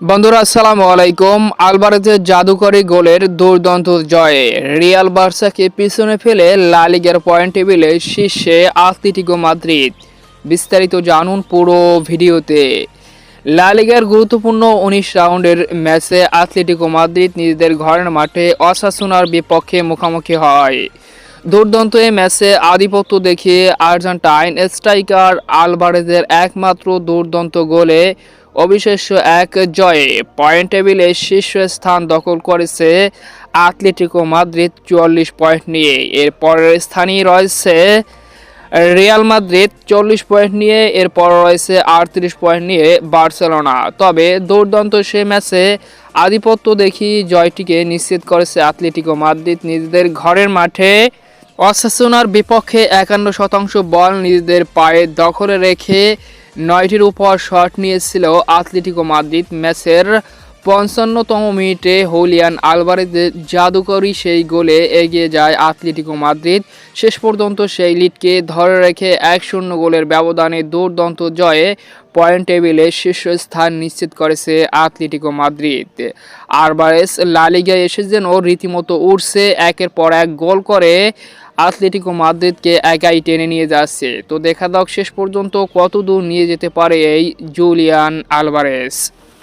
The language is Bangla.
বন্ধুরা, আসসালামু আলাইকুম। আলবারেজের জাদুকরি গোলের দুর্দান্ত জয়ে রিয়াল বার্সাকে পিছনে ফেলে লা লিগার পয়েন্ট টেবিলে শীর্ষে আতলেটিকো মাদ্রিদ। বিস্তারিত জানুন পুরো ভিডিওতে। লা লিগার গুরুত্বপূর্ণ উনিশ রাউন্ডের ম্যাচে আতলেটিকো মাদ্রিদ নিজেদের ঘরের মাঠে অসাসুনার বিপক্ষে মুখোমুখি হয়। দুর্দান্ত এই ম্যাচে আধিপত্য দেখিয়ে আর্জেন্টাইন স্ট্রাইকার আলভারেজের একমাত্র দুর্দান্ত গোলে অবিশ্বাস্য এক জয়ে পয়েন্ট টেবিলে শীর্ষস্থান দখল করেছে আতলেটিকো মাদ্রিদ চুয়াল্লিশ পয়েন্ট নিয়ে। এরপরের স্থানীয় রয়েছে রিয়াল মাদ্রিদ চল্লিশ পয়েন্ট নিয়ে, এরপর রয়েছে আটত্রিশ পয়েন্ট নিয়ে বার্সেলোনা তবে দুর্দান্ত সে ম্যাচে আধিপত্য দেখি জয়টিকে নিশ্চিত করেছে আতলেটিকো মাদ্রিদ নিজেদের ঘরের মাঠে অসাসুনার বিপক্ষে একান্ন শতাংশ বল নিজেদের পায়ে দখলে রেখে নয়টির উপর শট নিয়েছিল আতলেটিকো মাদ্রিদ ম্যাচের পঞ্চান্নতম মিনিটে হোলিয়ান আলভারেজের জাদুকরি সেই গোলে এগিয়ে যায় আতলেটিকো মাদ্রিদ। শেষ পর্যন্ত সেই লিডকে ধরে রেখে এক শূন্য গোলের ব্যবধানে দুর্দান্ত জয়ে পয়েন্ট টেবিলে শীর্ষস্থান নিশ্চিত করেছে আতলেটিকো মাদ্রিদ। আরবারেস লালিগায় এসে যেন রীতিমতো উঠছে একের পর এক গোল করে আতলেটিকো মাদ্রিদকে একাই টেনে নিয়ে যাচ্ছে। তো দেখা যাক শেষ পর্যন্ত কত দূর নিয়ে যেতে পারে এই জুলিয়ান আলভারেস